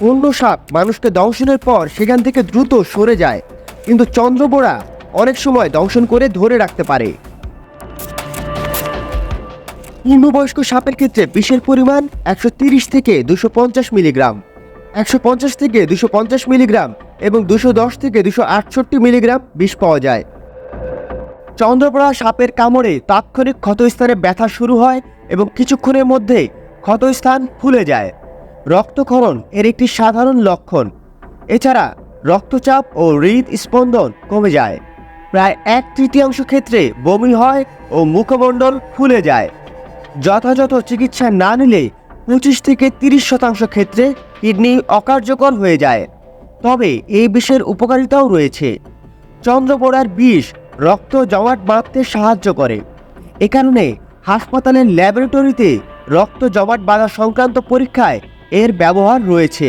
অন্য সাপ মানুষকে দংশনের পর সেখান থেকে দ্রুত সরে যায়। কিন্তু চন্দ্রবোড়া অনেক সময় দংশন করে ধরে রাখতে পারে। পূর্ণবয়স্ক সাপের ক্ষেত্রে বিষের পরিমাণ একশো থেকে দুশো মিলিগ্রাম, একশো পঞ্চাশ থেকে দুশো মিলিগ্রাম এবং দুশো থেকে দুশো মিলিগ্রাম বিষ পাওয়া যায়। চন্দ্রপড়া সাপের কামড়ে তাৎক্ষণিক ক্ষতস্থানে ব্যথা শুরু হয় এবং কিছুক্ষণের মধ্যে ক্ষতস্থান ফুলে যায়। রক্তক্ষরণ এর একটি সাধারণ লক্ষণ। এছাড়া রক্তচাপ ও হৃদ স্পন্দন কমে যায়। প্রায় এক তৃতীয়াংশ ক্ষেত্রে বমি হয় ও মুখমণ্ডল ফুলে যায়। যথাযথ চিকিৎসা না নিলে পঁচিশ থেকে তিরিশ শতাংশ ক্ষেত্রে কিডনি অকার্যকর হয়ে যায়। তবে এই বিষের উপকারিতাও রয়েছে। চন্দ্রপোড়ার বিষ রক্ত জমাট বাঁধতে সাহায্য করে। এ কারণে হাসপাতালের ল্যাবরেটরিতে রক্ত জমাট বাঁধা সংক্রান্ত পরীক্ষায় এর ব্যবহার রয়েছে।